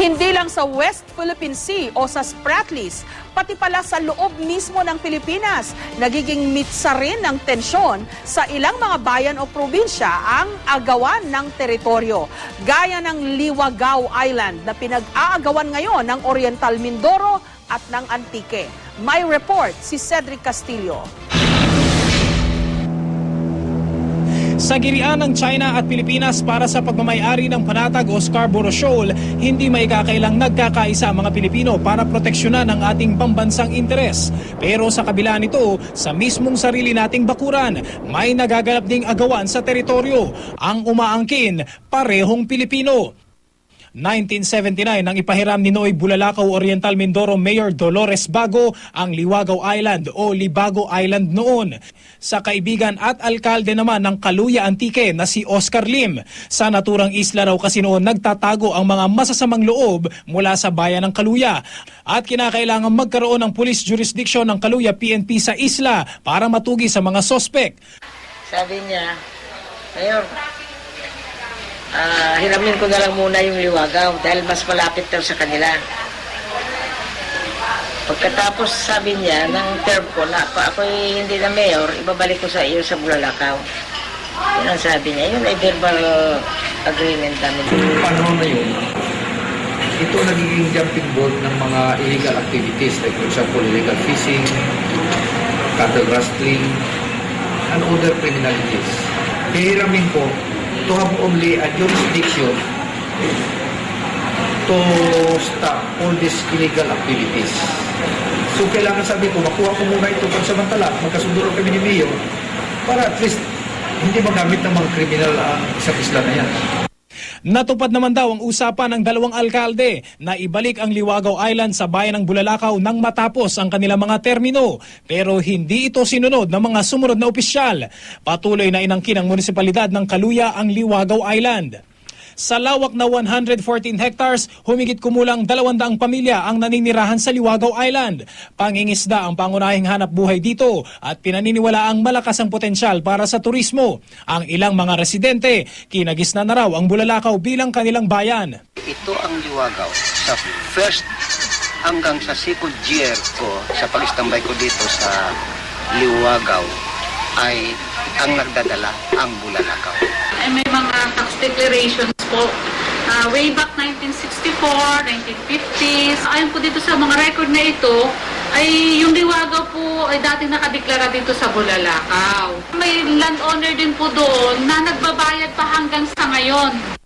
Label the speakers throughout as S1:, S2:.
S1: Hindi lang sa West Philippine Sea o sa Spratlys, pati pala sa loob mismo ng Pilipinas, nagiging mitsa rin ng tensyon sa ilang mga bayan o probinsya ang agawan ng teritoryo. Gaya ng Liwagaw Island na pinag-aagawan ngayon ng Oriental Mindoro at ng Antique. May report si Cedric Castillo.
S2: Sa girian ng China at Pilipinas para sa pagmamayari ng panatag o Scarborough Shoal, hindi may kakailang nagkakaisa mga Pilipino para proteksyonan ang ating pambansang interes. Pero sa kabila nito, sa mismong sarili nating bakuran, may nagaganap ding agawan sa teritoryo. Ang umaangkin, parehong Pilipino. 1979 nang ipahiram ni Noy Bulalakaw Oriental Mindoro Mayor Dolores Bago ang Liwagaw Island o Libago Island noon. Sa kaibigan at alkalde naman ng Kaluya Antique na si Oscar Lim. Sa naturang isla raw kasi noon nagtatago ang mga masasamang loob mula sa bayan ng Kaluya. At kinakailangan magkaroon ng police jurisdiction ng Kaluya PNP sa isla para matugi sa mga sospek.
S3: Sabi niya, Mayor, ah, hiramin ko na lang muna yung liwagaw dahil mas malapit daw sa kanila. Pagkatapos sabi niya ng term ko na ako hindi na mayor, ibabalik ko sa iyo sa Bulalakaw. Yun ang sabi niya. Yun ay verbal agreement namin.
S4: panahon na yun, ito nagiging jumping board ng mga illegal activities like for example illegal fishing, cattle rustling, and other criminalities. Hihiramin ko to have only a jurisdiction to stop all these illegal activities. So kailangan sabi ko, makuha ko muna ito pansamantala, magkasundo lang kami ni Mayor, para at least hindi magamit ng mga kriminal ang isang isla na yan.
S2: Natupad naman daw ang usapan ng dalawang alkalde na ibalik ang Liwagaw Island sa bayan ng Bulalakaw nang matapos ang kanilang mga termino. Pero hindi ito sinunod ng mga sumunod na opisyal. Patuloy na inangkin ng munisipalidad ng Kaluya ang Liwagaw Island. Sa lawak na 114 hectares, humigit kumulang 200 pamilya ang naninirahan sa Liwagaw Island. Pangingisda ang pangunahing hanap buhay dito at pinaniniwala ang malakas ang potensyal para sa turismo. Ang ilang mga residente, kinagis na raw ang Bulalakaw bilang kanilang bayan.
S5: Ito ang liwagaw. Sa first hanggang sa second year ko, sa pag-istambay ko dito sa liwagaw, ay ang nagdadala ang bulalakaw.
S6: ay may mga tax declarations po. Ah, way back 1964, 1950s. Ayon po dito sa mga record na ito, ay yung liwagaw po ay dating nakadeklara dito sa Bulalakaw. May landowner din po doon na nagbabayad pa hanggang sa ngayon.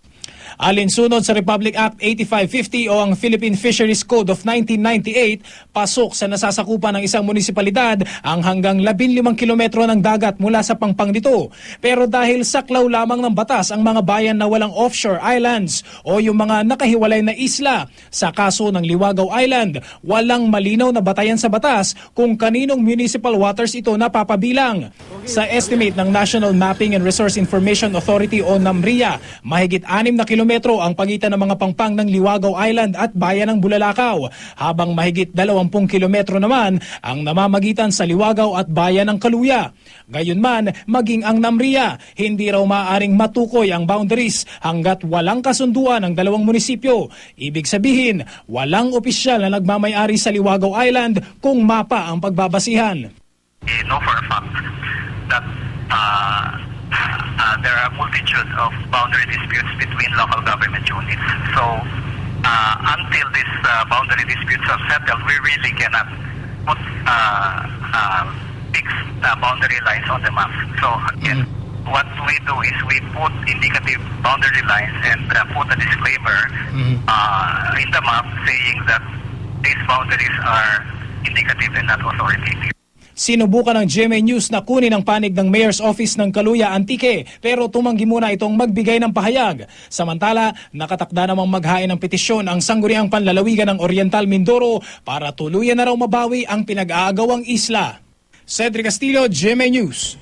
S2: Alinsunod sa Republic Act 8550 o ang Philippine Fisheries Code of 1998, pasok sa nasasakupan ng isang munisipalidad ang hanggang 15 kilometro ng dagat mula sa pangpang nito. Pero dahil saklaw lamang ng batas ang mga bayan na walang offshore islands o yung mga nakahiwalay na isla, sa kaso ng Liwagaw Island, walang malinaw na batayan sa batas kung kaninong municipal waters ito napapabilang. Sa estimate ng National Mapping and Resource Information Authority o NAMRIA, mahigit 6 na kilometro ang pagitan ng mga pangpang ng Liwagaw Island at bayan ng Bulalakaw, habang mahigit 20 kilometro naman ang namamagitan sa Liwagaw at bayan ng Kaluya. Gayunman, maging ang NAMRIA, hindi raw maaaring matukoy ang boundaries hanggat walang kasunduan ng dalawang munisipyo. Ibig sabihin, walang opisyal na nagmamayari sa Liwagaw Island kung mapa ang pagbabasihan.
S7: we know for a fact that uh, uh, there are multitude of boundary disputes between local government units. So uh, until these uh, boundary disputes are settled, we really cannot put uh, uh, fixed uh, boundary lines on the map. So again, what we do is we put indicative boundary lines and uh, put a disclaimer uh, in the map saying that these boundaries are indicative and not authoritative.
S2: Sinubukan ng GMA News na kunin ang panig ng Mayor's Office ng Kaluya Antique pero tumanggi muna itong magbigay ng pahayag. Samantala, nakatakda namang maghain ng petisyon ang sangguniang panlalawigan ng Oriental Mindoro para tuluyan na raw mabawi ang pinag-aagawang isla. Cedric Castillo, GMA News.